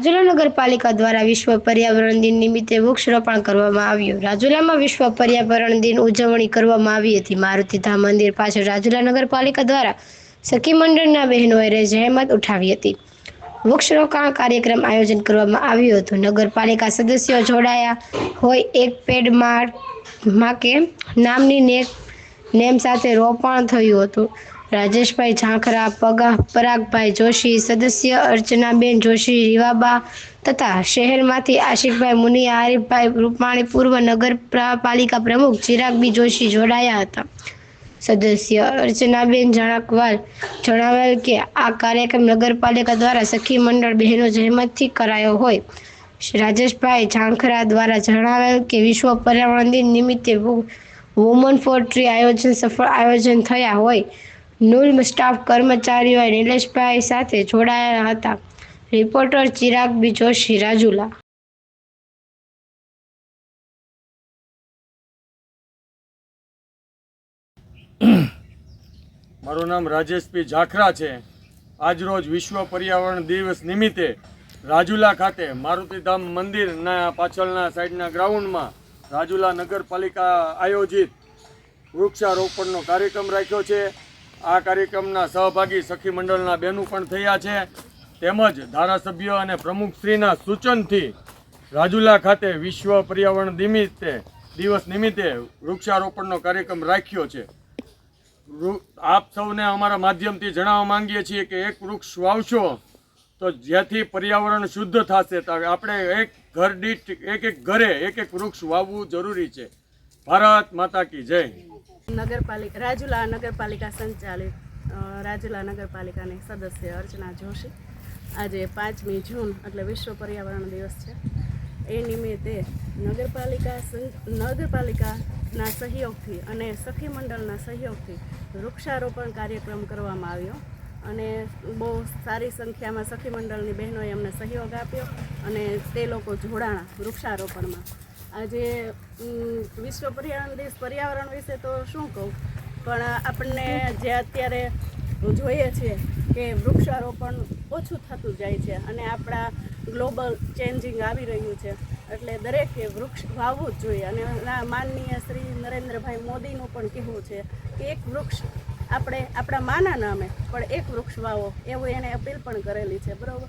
રાજુલા નગરપાલિકા દ્વારા વિશ્વ પર્યાવરણ દિન નિમિત્તે વૃક્ષરોપણ કરવામાં આવ્યું. રાજુલામાં વિશ્વ પર્યાવરણ દિન ઉજવણી કરવામાં આવી હતી. મારુતિધામ મંદિર પાછળ રાજુલા નગરપાલિકા દ્વારા સખી મંડળના બહેનોએ જહેમત ઉઠાવી હતી. વૃક્ષરોપણ કાર્યક્રમ આયોજન કરવામાં આવ્યું હતું. નગરપાલિકા સદસ્યો જોડાયા હોય એક પેડમાં કે નામની નેક નેમ સાથે રોપણ થયું હતું. રાજેશભાઈ ઝાંખરા, પગા, પરાગભાઈ જોશી, સદસ્ય અર્ચનાબેન જોશી, રીવાબા તથા શહેરમાંથી આશિકભાઈ મુનિયા, આરીફભાઈ રૂપાણી પૂર્વ નગરપાલિકા પ્રમુખ, ચિરાગબી જોશી જોડાયા હતા. સદસ્ય અર્ચનાબેન જણાકવાલ જણાવેલ કે, આ કાર્યક્રમ નગરપાલિકા દ્વારા સખી મંડળ બહેનો જહેમતથી કરાયો હોય. રાજેશભાઈ ઝાંખરા દ્વારા જણાવેલ કે, વિશ્વ પર્યાવરણ દિન નિમિત્તે વુમન ફોર ટ્રી આયોજન સફળ આયોજન થયા હોય. નુલ સ્ટાફ કર્મચારીઓ નિલેશભાઈ સાથે જોડાયા હતા. રિપોર્ટર ચિરાગ જોશી, રાજુલા. મારું નામ રાજેશપી જાખરા છે. આજરોજ વિશ્વ પર્યાવરણ દિવસ નિમિત્તે રાજુલા ખાતે મારુતિધામ મંદિરના પાછળના સાઈડના ગ્રાઉન્ડમાં રાજુલા નગરપાલિકા આયોજિત વૃક્ષારોપણનો કાર્યક્રમ રાખ્યો છે. આ કાર્યક્રમના સહભાગી સખી મંડળના બહેનો પણ થયા છે. તેમજ ધારાસભ્ય અને પ્રમુખશ્રીના સૂચનથી રાજુલા ખાતે વિશ્વ પર્યાવરણ નિમિત્તે, દિવસ નિમિત્તે વૃક્ષારોપણનો કાર્યક્રમ રાખ્યો છે. આપ સૌને અમારા માધ્યમથી જણાવવા માંગીએ છીએ કે એક વૃક્ષ વાવશો તો જેથી પર્યાવરણ શુદ્ધ થશે આપણે એક ઘર દીઠ, એક એક ઘરે એક એક વૃક્ષ વાવવું જરૂરી છે. ભારત માતા કી જય. નગરપાલિકા, રાજુલા નગરપાલિકા સંચાલિત રાજુલા નગરપાલિકાની સદસ્ય અર્ચના જોશી. આજે પાંચમી જૂન, એટલે વિશ્વ પર્યાવરણ દિવસ છે. એ નિમિત્તે નગરપાલિકા નગરપાલિકાના સહયોગથી અને સખી મંડળના સહયોગથી વૃક્ષારોપણ કાર્યક્રમ કરવામાં આવ્યો અને બહુ સારી સંખ્યામાં સખી મંડળની બહેનોએ અમને સહયોગ આપ્યો અને તે લોકો જોડાણા વૃક્ષારોપણમાં. આજે વિશ્વ પર્યાવરણ દિવસ, પર્યાવરણ વિશે તો શું કહું? પણ આપણને જે અત્યારે જોઈએ છીએ કે વૃક્ષારોપણ ઓછું થતું જાય છે અને આપણા ગ્લોબલ ચેન્જિંગ આવી રહ્યું છે. એટલે દરેકે વૃક્ષ વાવવું જ જોઈએ. અને માનનીય શ્રી નરેન્દ્રભાઈ મોદીનું પણ કહેવું છે કે એક વૃક્ષ આપણે, આપણા માના નામે પણ એક વૃક્ષ વાવો. એવું એને અપીલ પણ કરેલી છે. બરાબર?